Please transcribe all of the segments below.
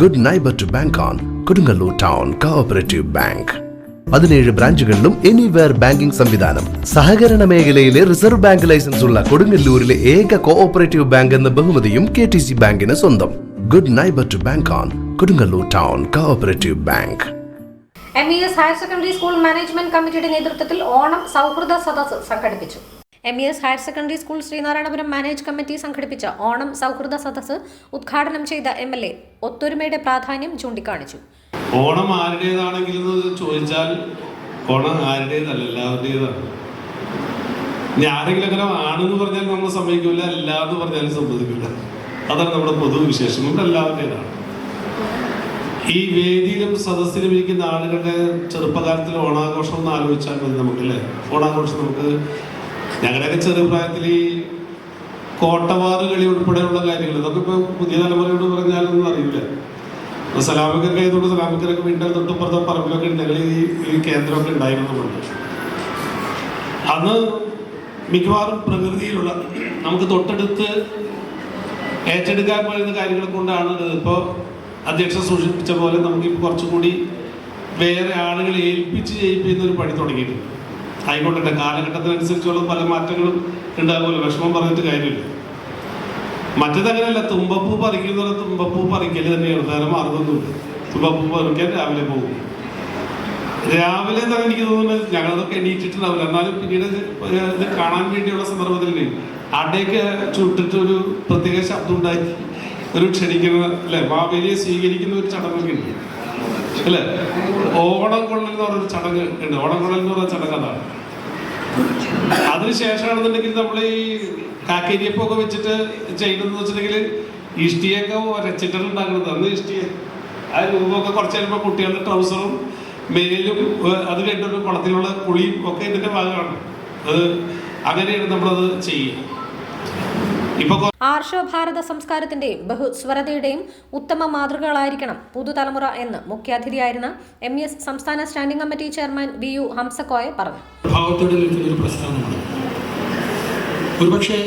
Good neighbour to bank on Kodungallur town cooperative bank പതിനേഴ് ബ്രാഞ്ചുകളിലും anywhere banking സംവിധാനം. സഹകരണ മേഖലയിലെ റിസർവ് ബാങ്ക് ലൈസൻസ് ഉള്ള കൊടുങ്ങല്ലൂരിലെ ഏക കോഓപ്പറേറ്റീവ് ബാങ്ക് എന്ന ബഹുമതിയും കെ ടി സി ബാങ്കിന് സ്വന്തം. Good neighbour to bank on Kodungallur town cooperative bank M E S higher secondary school management കമ്മിറ്റിയുടെ നേതൃത്വത്തിൽ ഓണം സൗഹൃദ സദസ്സ് സംഘടിപ്പിച്ചു. M E S higher secondary school Sreenarayanapuram manage committee സംഘടിപ്പിച്ച ഓണം സൗഹൃദ സദസ്സ് ഉദ്ഘാടനം ചെയ്ത എം എൽ എ ഒത്തൊരുമയുടെ പ്രാധാന്യം ചൂണ്ടിക്കാണിച്ചു. ഓണം ആരുടേതാണെങ്കിലും ചോദിച്ചാൽ ഓണം ആരുടേതല്ല എല്ലാവരുടേതാണ്. ഇനി ആരെങ്കിലും അങ്ങനെ ആണെന്ന് പറഞ്ഞാൽ നമ്മൾ സമ്മതിക്കില്ല അല്ല എന്ന് പറഞ്ഞാലും സമ്മതിക്കില്ല അതാണ് നമ്മുടെ പൊതു വിശേഷം ഇവിടെ എല്ലാവരുടേതാണ്. ഈ വേദിയിലും സദസ്സിലും ഇരിക്കുന്ന ആളുകളുടെ ചെറുപ്പകാലത്തിൽ ഓണാഘോഷം എന്ന് ആലോചിച്ചാൽ മതി നമുക്കല്ലേ? ഓണാഘോഷം നമുക്ക് ഞങ്ങളുടെയൊക്കെ ചെറുപ്രായത്തിൽ ഈ കോട്ടവാറ് കളി ഉൾപ്പെടെയുള്ള കാര്യങ്ങൾ ഇതൊക്കെ ഇപ്പോൾ പുതിയ തലമുറയോട് പറഞ്ഞാലൊന്നും അറിയില്ല. അപ്പൊ സലാമൊക്കെ ആയതുകൊണ്ട് സലാമക്കരൊക്കെ വീണ്ടും തൊട്ടുപ്പുറത്തെ പറമ്പിലൊക്കെ ഉണ്ടെങ്കിൽ ഈ ഈ കേന്ദ്രമൊക്കെ ഉണ്ടായിരുന്നുണ്ട് അന്ന് മിക്കവാറും പ്രകൃതിയിലുള്ള നമുക്ക് തൊട്ടടുത്ത് ഏറ്റെടുക്കാൻ പറ്റുന്ന കാര്യങ്ങൾ കൊണ്ടാണ് ഇപ്പോൾ അധ്യക്ഷൻ സൂചിപ്പിച്ച പോലെ നമുക്ക് കുറച്ചുകൂടി വേറെ ആളുകളെ ഏൽപ്പിച്ച് ചെയ്യിപ്പിക്കുന്ന ഒരു പണി തുടങ്ങിയിട്ടുണ്ട്. ആയിക്കോട്ടെ കാലഘട്ടത്തിനനുസരിച്ചുള്ള പല മാറ്റങ്ങളും ഉണ്ടാകുമല്ലോ. വിഷമം പറഞ്ഞിട്ട് കാര്യമില്ല. മറ്റേത് അങ്ങനെയല്ല തുമ്പപ്പൂ പറിക്കുന്ന തുമ്പപ്പൂ പറിക്കൽ തന്നെയാണ്. വേറെ മാർഗമൊന്നുമില്ല. തുമ്പപ്പൂ പറിക്കാൻ രാവിലെ പോകും. രാവിലെ തന്നെ എനിക്ക് തോന്നുന്നത്? ഞങ്ങളതൊക്കെ എണീറ്റിട്ടുണ്ടാവില്ല. എന്നാലും പിന്നീട് ഇത് കാണാൻ വേണ്ടിയുള്ള സന്ദർഭത്തിൽ അടയൊക്കെ ചുട്ടിട്ട് ഒരു പ്രത്യേക ശബ്ദം ഉണ്ടാക്കി ഒരു ക്ഷണിക്കുന്ന അല്ലെ? മാവേലിയെ സ്വീകരിക്കുന്ന ഒരു ചടങ്ങൊക്കെ ഉണ്ട്. അല്ലെ? ഓണം കൊള്ളൽ എന്ന് പറഞ്ഞൊരു ചടങ്ങ് ഉണ്ട്. ഓണം കൊള്ളൽ എന്ന് പറഞ്ഞ ചടങ്ങ് അതാണ്. അതിനുശേഷമാണെന്നുണ്ടെങ്കിൽ നമ്മൾ ഈ കാക്കരിയപ്പൊക്കെ വെച്ചിട്ട് ചെയ്യുന്നതെന്ന് വെച്ചിട്ടുണ്ടെങ്കിൽ ഇഷ്ടിയൊക്കെ ഒരച്ചിട്ടാണ് ഉണ്ടാക്കുന്നത്. അന്ന് ഇഷ്ടിയ ആ രൂപമൊക്കെ കുറച്ച് കഴിയുമ്പോൾ കുട്ടികളുടെ ട്രൗസറും മേലും അത് കഴിഞ്ഞിട്ട് കുളത്തിലുള്ള കുളിയും ഒക്കെ ഇതിന്റെ ഭാഗമാണ്. അത് അങ്ങനെയാണ് നമ്മളത് ചെയ്യുക. ഇപ്പൊ ഭാരത സംസ്കാരത്തിന്റെയും ബഹുസ്വരതയുടെയും ഉത്തമ മാതൃകകളായിരിക്കണം പുതുതലമുറ എന്ന് മുഖ്യാതിഥിയായിരുന്ന എം എസ് സംസ്ഥാന standing committee chairman V U Hamsakoya പറഞ്ഞു. ഒരുപക്ഷെ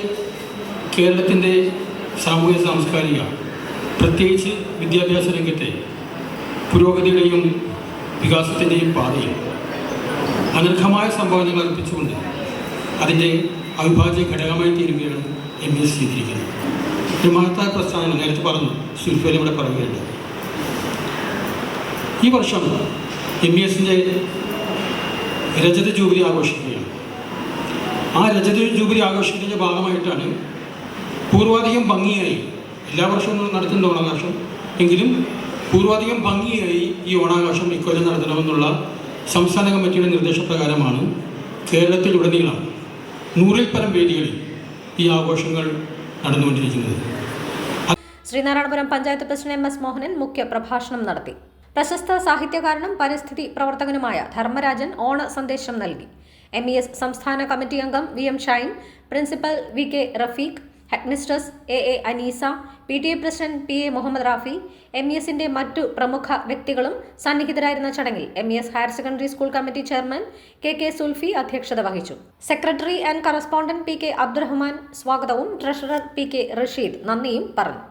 കേരളത്തിന്റെ സാമൂഹ്യ സാംസ്കാരിക പ്രത്യേകിച്ച് വിദ്യാഭ്യാസ രംഗത്തെ പുരോഗതിയുടെയും വികാസത്തിന്റെയും പാതയിൽ അനർഹമായ സംഭാവനകൾ അർപ്പിച്ചുകൊണ്ട് അതിന്റെ അവിഭാജ്യ ഘടകമായി തീരുകയാണ് എം എസ് ചെയ്തിരിക്കുന്നത് ഒരു മഹത്തായ പ്രസ്ഥാനം നേരത്തെ പറഞ്ഞു സുൽഫേൽ ഇവിടെ പറയുകയുണ്ട് ഈ വർഷം എം ഇ എസിന്റെ രജത ജൂബിലി ആഘോഷിക്കുകയാണ്. ആ രജത ജൂബിലി ആഘോഷിക്കുന്നതിന്റെ ഭാഗമായിട്ടാണ് പൂർവാധികം ഭംഗിയായി എല്ലാ വർഷവും നടത്തുന്നുണ്ട് ഓണാഘോഷം എങ്കിലും പൂർവാധികം ഭംഗിയായി ഈ ഓണാഘോഷം ഇക്കൊല്ലം നടത്തണമെന്നുള്ള സംസ്ഥാന കമ്മിറ്റിയുടെ നിർദ്ദേശപ്രകാരമാണ് കേരളത്തിലുടനീളം നൂറിൽ പരം വേദികളിൽ ഈ ആഘോഷങ്ങൾ നടന്നുകൊണ്ടിരിക്കുന്നത്. Sreenarayanapuram panchayat president M S Mohanan മുഖ്യ പ്രഭാഷണം നടത്തി. പ്രശസ്ത സാഹിത്യകാരനും പരിസ്ഥിതി പ്രവർത്തകനുമായ ധർമ്മരാജൻ ഓണ സന്ദേശം നൽകി. എം എസ് സംസ്ഥാന കമ്മിറ്റി അംഗം V M Shine principal V K Rafeeq headmistress A A Aneesa P T A president P A Muhammad Rafi M E എസിന്റെ മറ്റു പ്രമുഖ വ്യക്തികളും സന്നിഹിതരായിരുന്ന ചടങ്ങിൽ M E S higher secondary school committee chairman K K Sulfi അധ്യക്ഷത വഹിച്ചു. Secretary and correspondent P K Abdurahman സ്വാഗതവും treasurer P K Rasheed നന്ദിയും പറഞ്ഞു.